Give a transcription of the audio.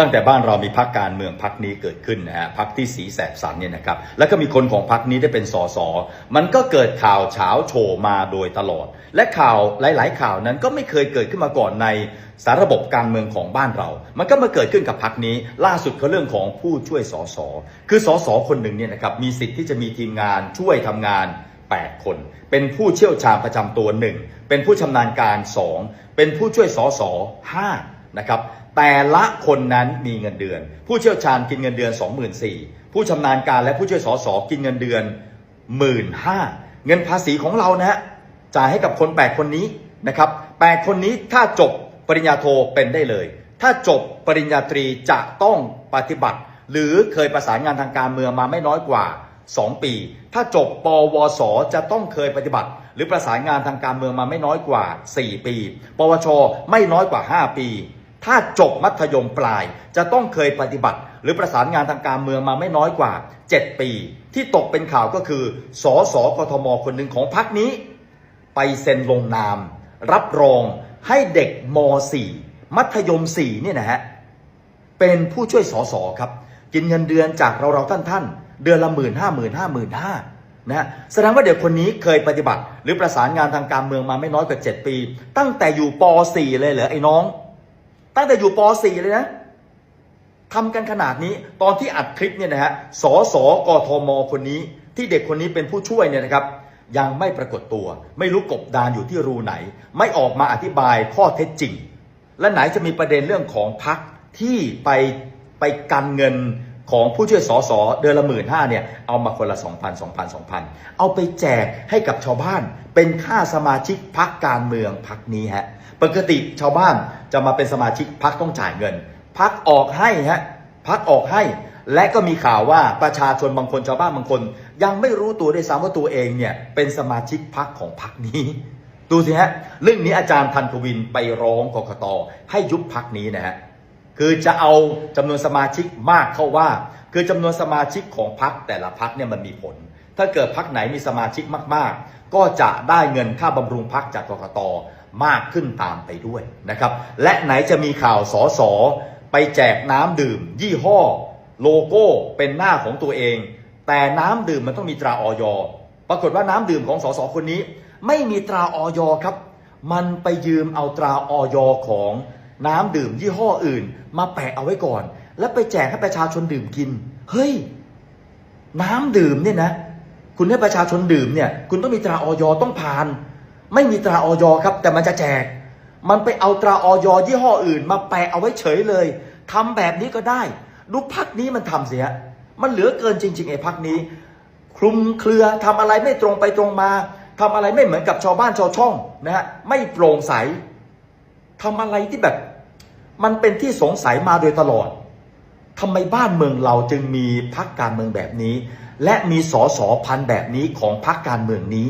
ตั้งแต่บ้านเรามีพักการเมืองพักนี้เกิดขึ้นนะฮะพักที่สีแสบสันเนี่ยนะครับแล้วก็มีคนของพักนี้ได้เป็นสสมันก็เกิดข่าวเฉาโชว์มาโดยตลอด และข่าวหลาย ๆ ข่าวนั้นก็ไม่เคยเกิดขึ้นมาก่อนในสารระบบการเมืองของบ้านเรา มันก็มาเกิดขึ้นกับพักนี้ ล่าสุดก็เรื่องของผู้ช่วยสสคือสสคนหนึ่งเนี่ยนะครับมีสิทธิ์ที่จะมีทีมงานช่วยทำงาน 8 คน เป็นผู้เชี่ยวชาญประจำตัวหนึ่งเป็นผู้ชำนาญการ 2 เป็นผู้ช่วยสส5 นะครับแต่ละคนนั้นมีเงินเดือน ผู้เชี่ยวชาญกินเงินเดือน 24,000ผู้ชำนาญการและผู้ช่วยสสกินเงินเดือน 15,000เงินภาษีของเรานะฮะจ่ายให้กับคน 8 คนนี้นะครับ8คนนี้ถ้าจบปริญญาโทเป็นได้เลย ถ้าจบปริญญาตรีจะต้องปฏิบัติ หรือเคยประสานงานทางการเมืองมาไม่น้อยกว่า 2 ปี ถ้าจบปวส จะต้องเคยปฏิบัติ หรือประสานงานทางการเมืองมาไม่น้อยกว่า 4 ปี ปวช ไม่น้อยกว่า 5 ปี ถ้าจบมัธยมปลาย จะต้องเคยปฏิบัติ หรือประสานงานทางการเมืองมาไม่น้อยกว่า 7 ปี ที่ตกเป็นข่าวก็คือสสกทมคนหนึ่งของพักนี้ ไปเซ็นลงนาม รับรองให้เด็กม .4 มัธยม4เนี่ยนะฮะเป็นผู้ช่วยสสครับ กินเงินเดือนจากเราเราท่านท่านเดือนละหมื่นห้าหมื่นห้าหมื่นห้านะฮะแสดงว่าเด็กคนนี้เคยปฏิบัติ หรือประสานงานทางการเมืองมาไม่น้อยกว่า 7 ปี ตั้งแต่อยู่ป .4 เลยเหรอไอ้น้อง ตั้งแต่อยู่ป .4 เลยนะทำกันขนาดนี้ตอนที่อัดคลิปเนี่ยนะฮะสสกทม คนนี้ ที่เด็กคนนี้เป็นผู้ช่วยเนี่ยนะครับ ยังไม่ปรากฏตัว ไม่รู้กบดานอยู่ที่รูไหน ไม่ออกมาอธิบายข้อเท็จจริง และไหนจะมีประเด็นเรื่องของพักที่ไปไปกันเงิน ของผู้ช่วยสสเดือนละหมื่นห้าเนี่ยเอามาคนละ2 0 0 0 2 0 0 2 0 0เอาไปแจกให้กับชาวบ้าน เป็นค่าสมาชิกพักการเมืองพักนี้ฮะปกติชาวบ้านจะมาเป็นสมาชิกพักต้องจ่ายเงิน พักออกให้ฮะพักออกให้และก็มีข่าวว่าประชาชนบางคนชาวบ้านบางคน ยังไม่รู้ตัวด้วยซ้ำว่าตัวเองเนี่ยเป็นสมาชิกพักของพักนี้ ดูสิฮะเรื่องนี้อาจารย์ธันทวินไปร้องกกตให้ยุบพักนี้นะฮะ คือจะเอาจำนวนสมาชิกมากเข้าว่า คือจำนวนสมาชิกของพักแต่ละพักเนี่ยมันมีผล ถ้าเกิดพักไหนมีสมาชิกมาก ๆ ก็จะได้เงินค่าบำรุงพักจากกกตมากขึ้นตามไปด้วยนะครับ และไหนจะมีข่าวสอสอไปแจกน้ำดื่ม ยี่ห้อ โลโก้เป็นหน้าของตัวเอง แต่น้ำดื่มมันต้องมีตราออยปรากฏว่าน้ำดื่มของสสคนนี้ ไม่มีตราออยครับ มันไปยืมเอาตราออยของ น้ำดื่มยี่ห้ออื่น มาแปะเอาไว้ก่อน แล้วไปแจกให้ประชาชนดื่มกิน เฮ้ย น้ำดื่มเนี่ยนะ คุณให้ประชาชนดื่มเนี่ย คุณต้องมีตราออยต้องผ่าน ไม่มีตราออยครับ แต่มันจะแจก มันไปเอาตราออยยี่ห้ออื่น มาแปะเอาไว้เฉยเลยทำแบบนี้ก็ได้ดูพักนี้มันทำเสีย มันเหลือเกินจริง ๆไอ้พักนี้ คลุมเครือทำอะไรไม่ตรงไปตรงมาทำอะไรไม่เหมือนกับชาวบ้านชาวช่องนะฮะไม่โปร่งใส ทำอะไรที่แบบ มันเป็นที่สงสัยมาโดยตลอดทำไมบ้านเมืองเราจึงมีพักการเมืองแบบนี้ และมีสอสอพันธ์แบบนี้ของพักการเมืองนี้